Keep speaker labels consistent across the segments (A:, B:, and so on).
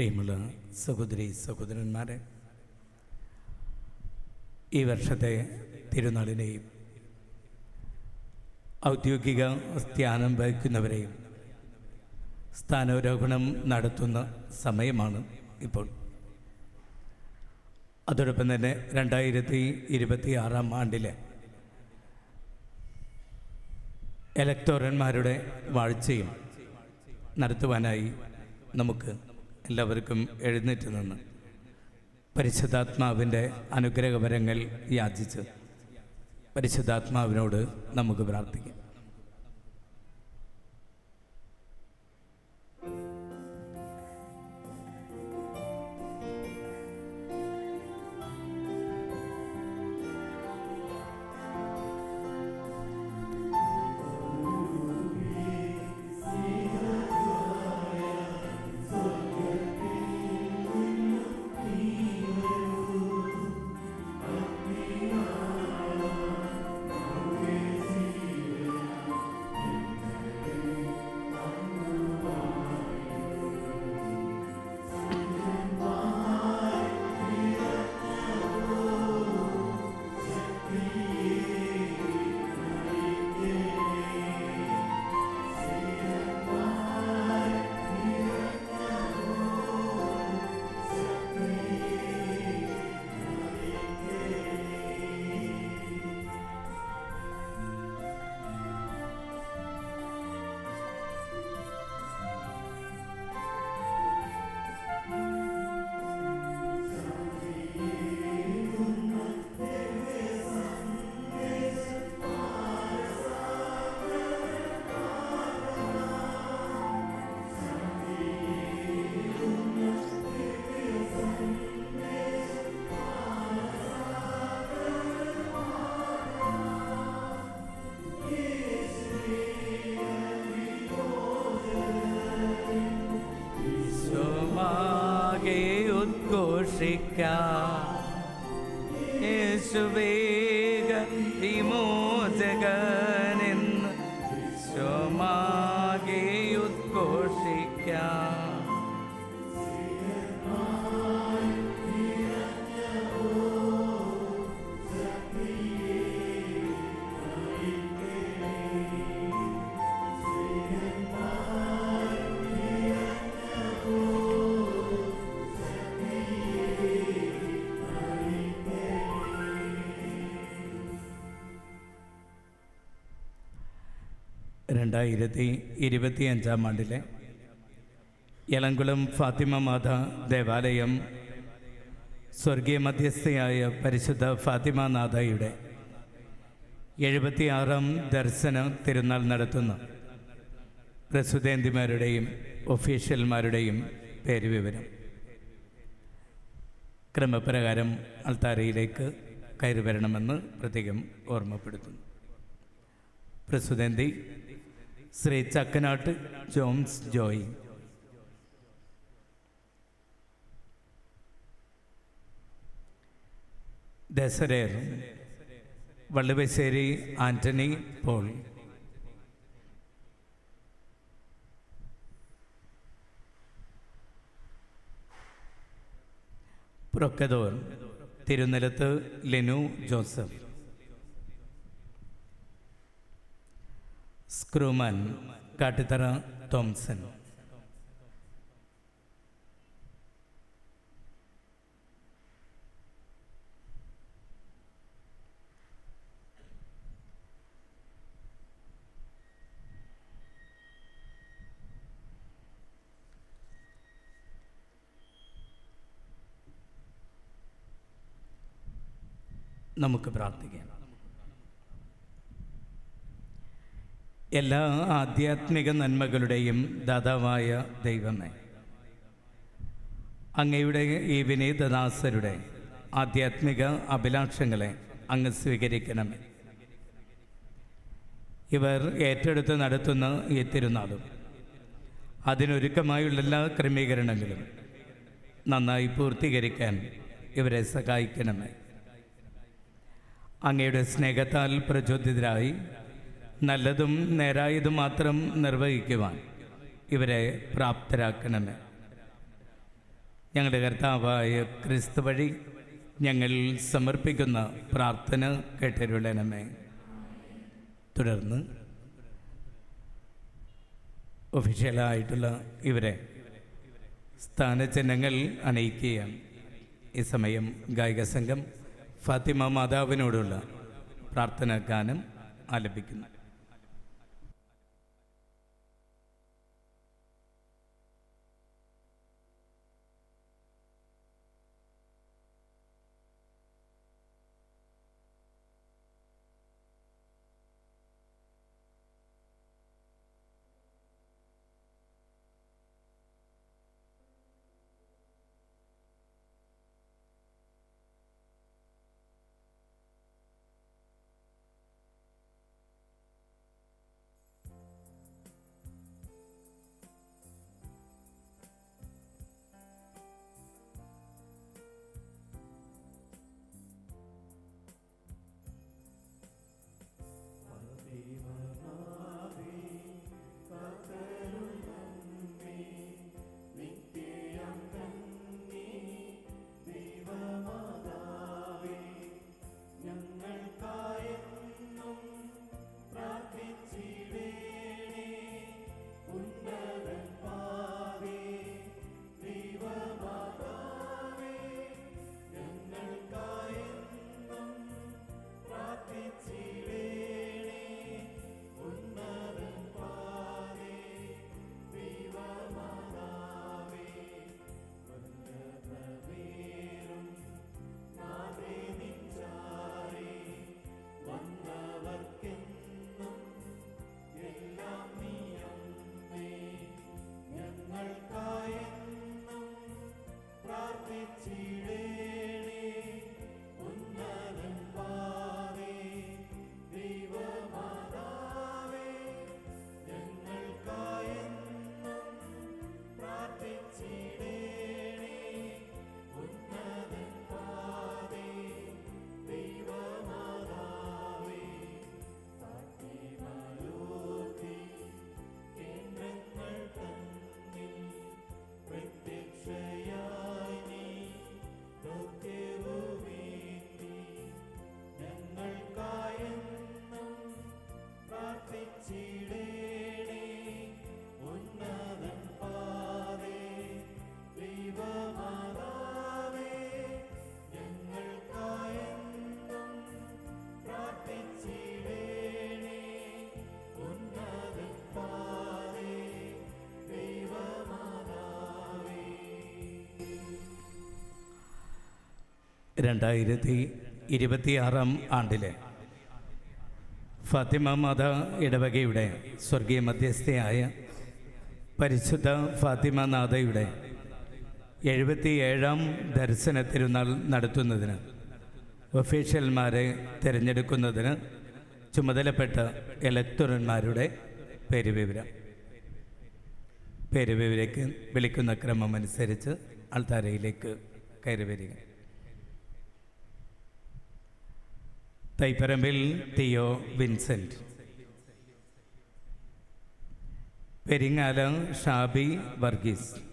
A: പ്രിയമുള്ള സഹോദരി സഹോദരന്മാരെ ഈ വർഷത്തെ തിരുനാളിനെയും ഔദ്യോഗിക സ്ഥാനം വഹിക്കുന്നവരെയും സ്ഥാനാരോഹണം നടത്തുന്ന സമയമാണ് ഇപ്പോൾ. അതോടൊപ്പം തന്നെ രണ്ടായിരത്തി ഇരുപത്തി ആറാം ആണ്ടിലെ ഇലക്ടോറന്മാരുടെ വാഴ്ചയും നടത്തുവാനായി നമുക്ക് എല്ലാവർക്കും എഴുന്നേറ്റ് നിന്ന് പരിശുദ്ധാത്മാവിന്റെ അനുഗ്രഹപരങ്ങൾ യാചിച്ച് പരിശുദ്ധാത്മാവിനോട് നമുക്ക് പ്രാർത്ഥിക്കാം. രണ്ടായിരത്തി ഇരുപത്തി അഞ്ചാം ആണ്ടിലെ യലങ്കുളം ഫാത്തിമ മാത ദേവാലയം സ്വർഗീയ മധ്യസ്ഥയായ പരിശുദ്ധ ഫാത്തിമ നാഥയുടെ എഴുപത്തിയാറാം ദർശന തിരുനാൾ നടത്തുന്ന പ്രസുതേന്തിമാരുടെയും ഒഫീഷ്യൽമാരുടെയും പേര് വിവരം ക്രമപ്രകാരം അൾത്താരയിലേക്ക് കയറി വരണമെന്ന് പ്രത്യേകം ഓർമ്മപ്പെടുത്തുന്നു. പ്രസുതന്തി ശ്രീ ചക്കനാട്ട് ജോംസ് ജോയി. ദസരേർ വള്ളുവശ്ശേരി ആന്റണി പോൾ. പ്രൊക്കദോർ തിരുനിലത്ത് ലെനു ജോസഫ്. സ്ക്രൂമാൻ കാട്ടിത്തറ തോംസൺ നമുക്ക് പ്രാർത്ഥിക്കാം. എല്ലാ ആധ്യാത്മിക നന്മകളുടെയും ദാതാവായ ദൈവമേ. അങ്ങയുടെ ഈ വിനീതദാസരുടെ ആധ്യാത്മിക അഭിലാഷങ്ങളെ അങ്ങ് സ്വീകരിക്കണമേ. ഇവർ ഏറ്റെടുത്ത് നടത്തുന്ന ഈ തിരുനാളും അതിനൊരുക്കമായുള്ള എല്ലാ ക്രമീകരണങ്ങളും നന്നായി പൂർത്തീകരിക്കാൻ ഇവരെ സഹായിക്കണമേ. അങ്ങയുടെ സ്നേഹത്താൽ പ്രചോദിതരായി നല്ലതും നേരായതും മാത്രം നിർവഹിക്കുവാൻ ഇവരെ പ്രാപ്തരാക്കണമേ. ഞങ്ങളുടെ കർത്താവായ ക്രിസ്തു വഴി ഞങ്ങൾ സമർപ്പിക്കുന്ന പ്രാർത്ഥന കേട്ടരുളനമേ തുടർന്ന് ഒഫീഷ്യലായിട്ടുള്ള ഇവരെ സ്ഥാനചിഹ്നങ്ങൾ അണയിക്കുകയാണ്. ഈ സമയം ഗായിക സംഘം ഫാത്തിമ മാതാവിനോടുള്ള പ്രാർത്ഥനാ ഗാനം ആലപിക്കുന്നു. രണ്ടായിരത്തി ഇരുപത്തിയാറാം ആണ്ടിലെ ഫാത്തിമ മാത ഇടവകയുടെ സ്വർഗീയ മധ്യസ്ഥയായ പരിശുദ്ധ ഫാത്തിമ നാഥയുടെ എഴുപത്തിയേഴാം ദർശന തിരുനാൾ നടത്തുന്നതിന് ഒഫീഷ്യൽമാരെ തിരഞ്ഞെടുക്കുന്നതിന് ചുമതലപ്പെട്ട ഇലക്ടറന്മാരുടെ പേരുവിവരം. പേരുവിവരേക്ക് വിളിക്കുന്ന ക്രമം അനുസരിച്ച് ആൾത്താരയിലേക്ക് കയറി വരിക. തൈപ്പറമ്പിൽ തിയോ വിൻസെന്റ്. പെരിങ്ങാല ഷാബി വർഗീസ്.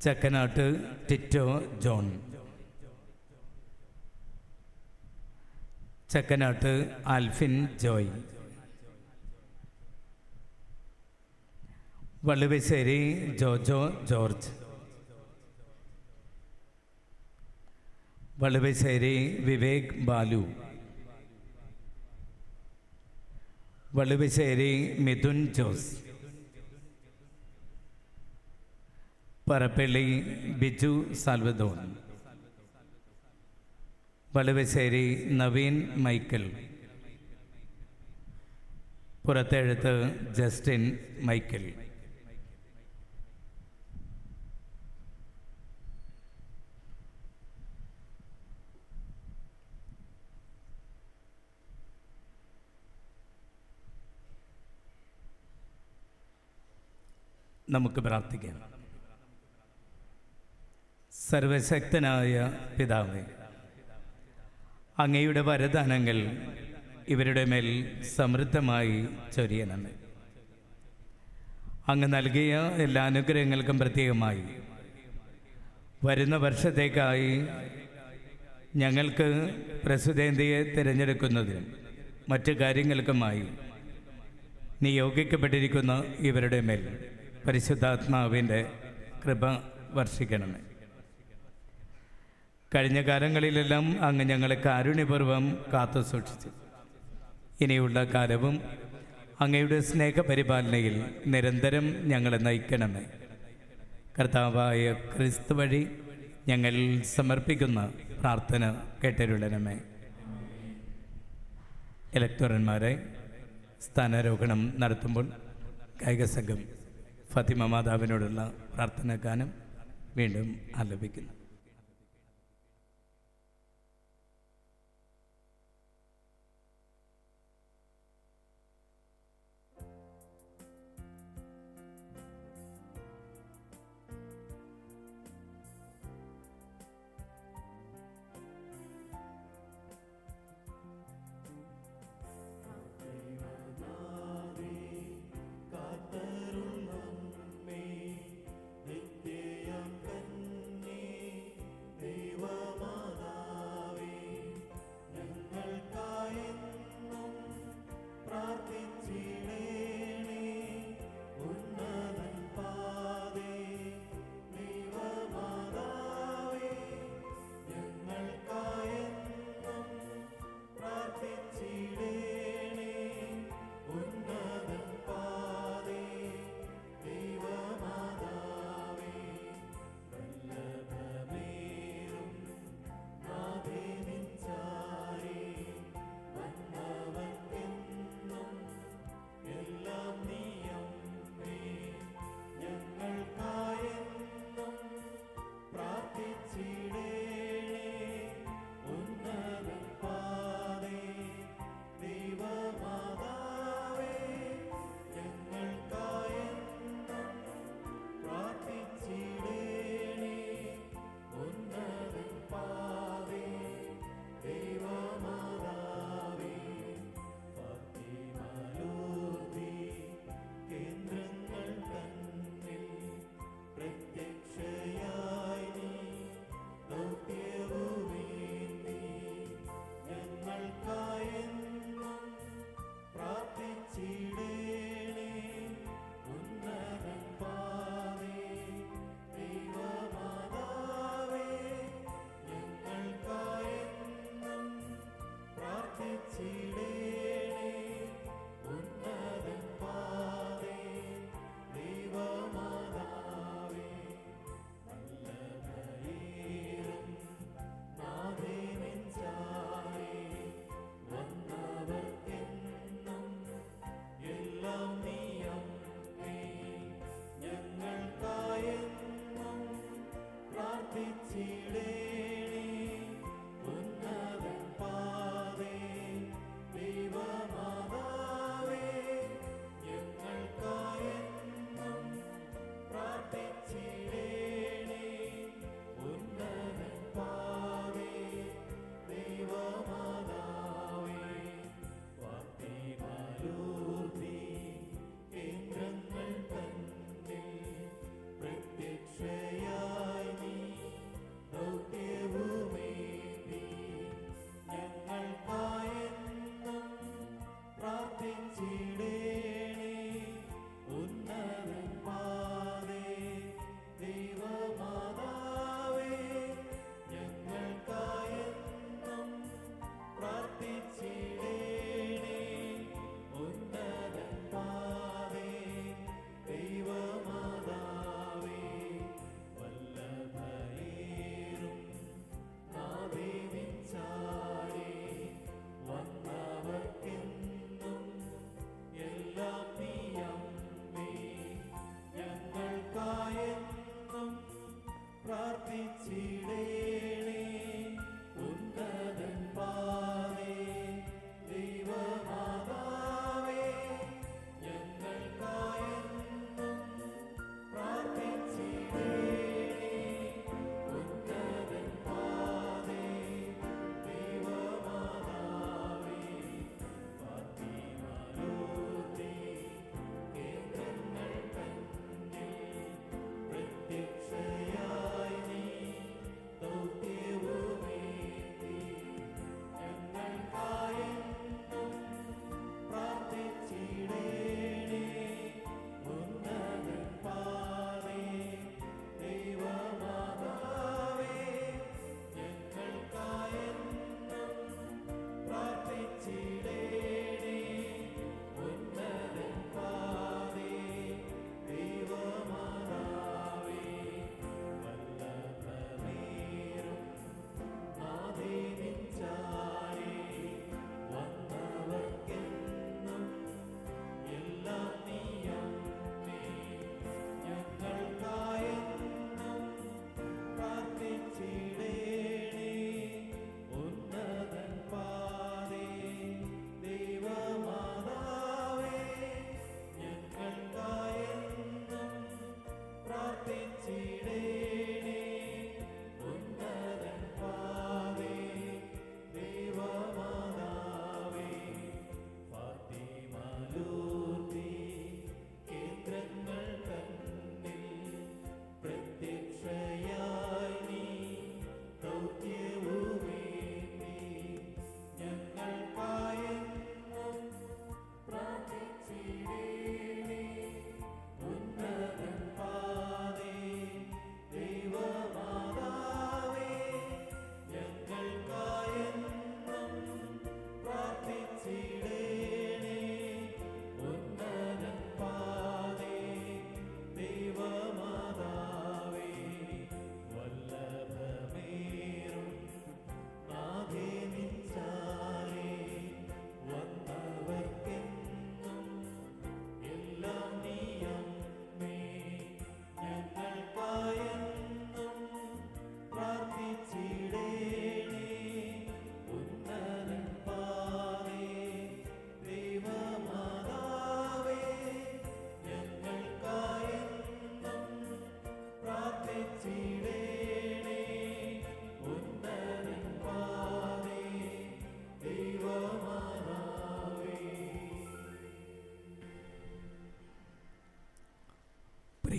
A: ചക്കനാട്ട് ടിറ്റോ ജോൺ. ചക്കനാട്ട് ആൽഫിൻ ജോയ്. വള്ളുവശ്ശേരി ജോജോ ജോർജ്. വള്ളുവശ്ശേരി വിവേക് ബാലു. വള്ളുവശ്ശേരി മിഥുൻ ജോസ്. പറപ്പള്ളി ബിജു സാൽവദോൺ. വളവശ്ശേരി നവീൻ മൈക്കിൾ പുറത്തെഴുത്ത് ജസ്റ്റിൻ മൈക്കിൾ നമുക്ക് പ്രാർത്ഥിക്കാം. സർവശക്തനായ പിതാവേ അങ്ങയുടെ വരദാനങ്ങൾ ഇവരുടെ മേൽ സമൃദ്ധമായി ചൊരിയണമേ. അങ്ങ് നൽകിയ എല്ലാ അനുഗ്രഹങ്ങൾക്കും പ്രത്യേകമായി വരുന്ന വർഷത്തേക്കായി ഞങ്ങൾക്ക് പ്രസിദ്ധേന്ത്യയെ തിരഞ്ഞെടുക്കുന്നതിനും മറ്റു കാര്യങ്ങൾക്കുമായി നിയോഗിക്കപ്പെട്ടിരിക്കുന്ന ഇവരുടെ മേൽ പരിശുദ്ധാത്മാവിന്റെ കൃപ വർഷിക്കണമേ. കഴിഞ്ഞ കാലങ്ങളിലെല്ലാം അങ്ങ് ഞങ്ങളെ കാരുണ്യപൂർവം കാത്തു സൂക്ഷിച്ചു. ഇനിയുള്ള കാലവും അങ്ങയുടെ സ്നേഹപരിപാലനയിൽ നിരന്തരം ഞങ്ങളെ നയിക്കണമേ. കർത്താവായ ക്രിസ്തു വഴി ഞങ്ങൾ സമർപ്പിക്കുന്ന പ്രാർത്ഥന കേട്ടരുളണമേ. ഇലക്ടോറന്മാരെ സ്ഥാനാരോഹണം നടത്തുമ്പോൾ കായിക സംഘം ഫത്തിമ മാതാവിനോടുള്ള പ്രാർത്ഥനാ ഗാനം വീണ്ടും ആലപിക്കുന്നു.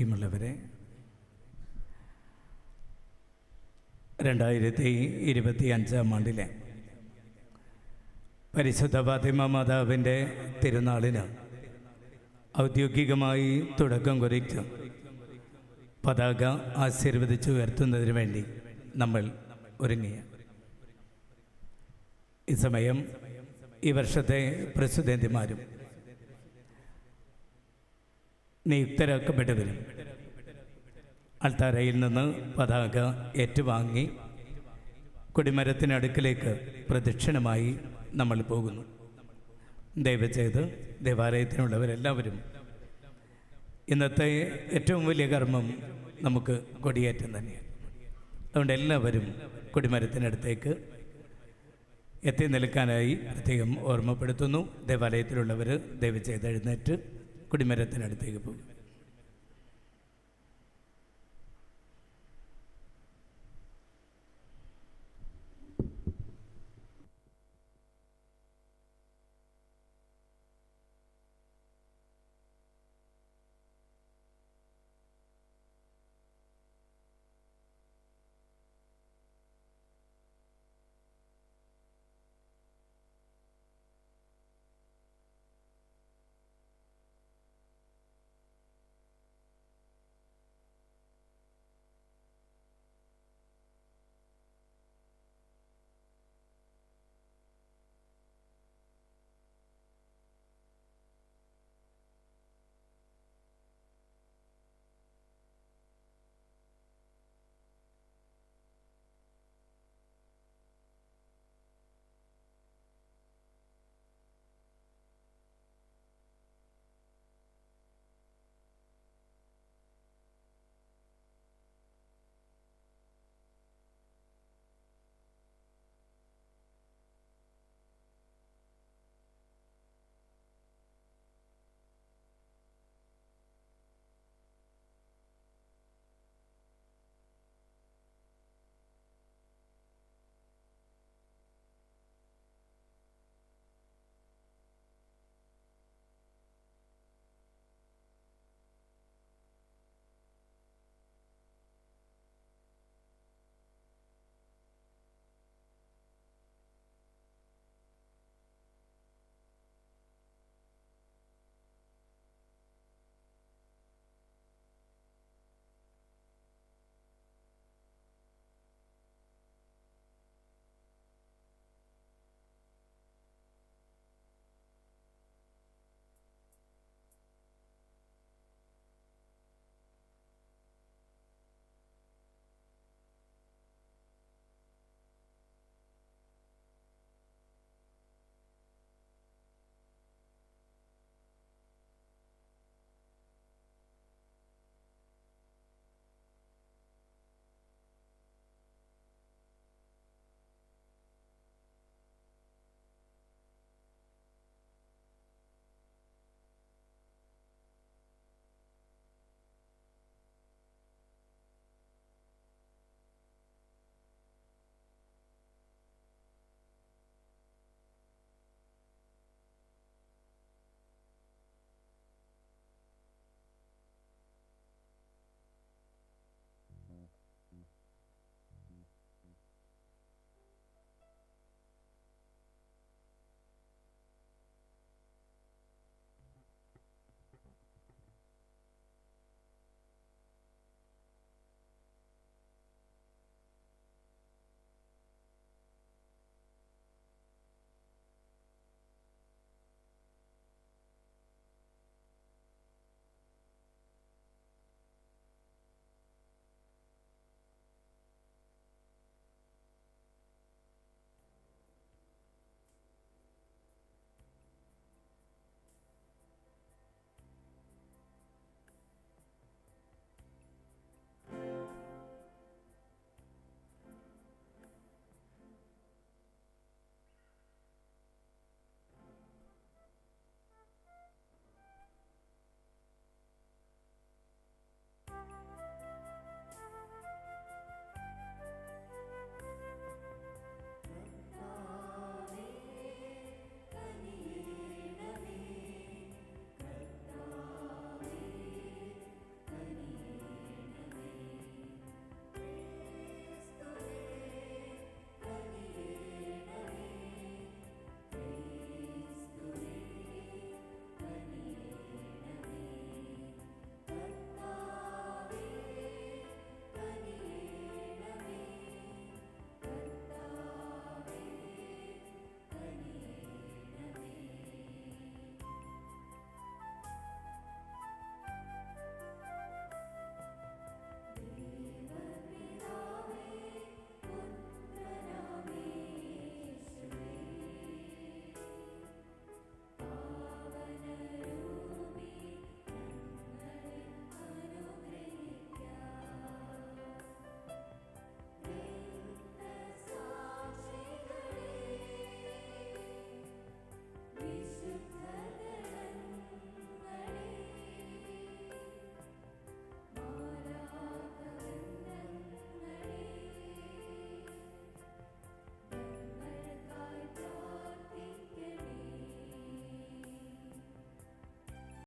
B: പ്രിയമുള്ളവരെ രണ്ടായിരത്തി ഇരുപത്തി അഞ്ചാം ആണ്ടിലെ പരിശുദ്ധ ഫാത്തിമ മാതാവിന്റെ തിരുനാളിന് ഔദ്യോഗികമായി തുടക്കം കുറിച്ച് പതാക ആശീർവദിച്ച് ഉയർത്തുന്നതിന് വേണ്ടി നമ്മൾ ഒരുങ്ങിയ ഈ സമയം ഈ വർഷത്തെ പ്രസിദ്ധന്തിമാരും നിയുക്തരാക്കപ്പെട്ടവരും അൾത്താരയിൽ നിന്ന് പതാക ഏറ്റുവാങ്ങി കൊടിമരത്തിനടുക്കിലേക്ക് പ്രദക്ഷിണമായി നമ്മൾ പോകുന്നു. ദയവ് ചെയ്ത് ദേവാലയത്തിനുള്ളവരെല്ലാവരും ഇന്നത്തെ ഏറ്റവും വലിയ കർമ്മം നമുക്ക് കൊടിയേറ്റം തന്നെയാണ്. അതുകൊണ്ട് എല്ലാവരും കൊടിമരത്തിനടുത്തേക്ക് എത്തി നിൽക്കാനായി പ്രത്യേകം ഓർമ്മപ്പെടുത്തുന്നു. ദേവാലയത്തിലുള്ളവർ ദയവ് ചെയ്ത് എഴുന്നേറ്റ്. കൊടിമരത്തിനടുത്തേക്ക് പോകും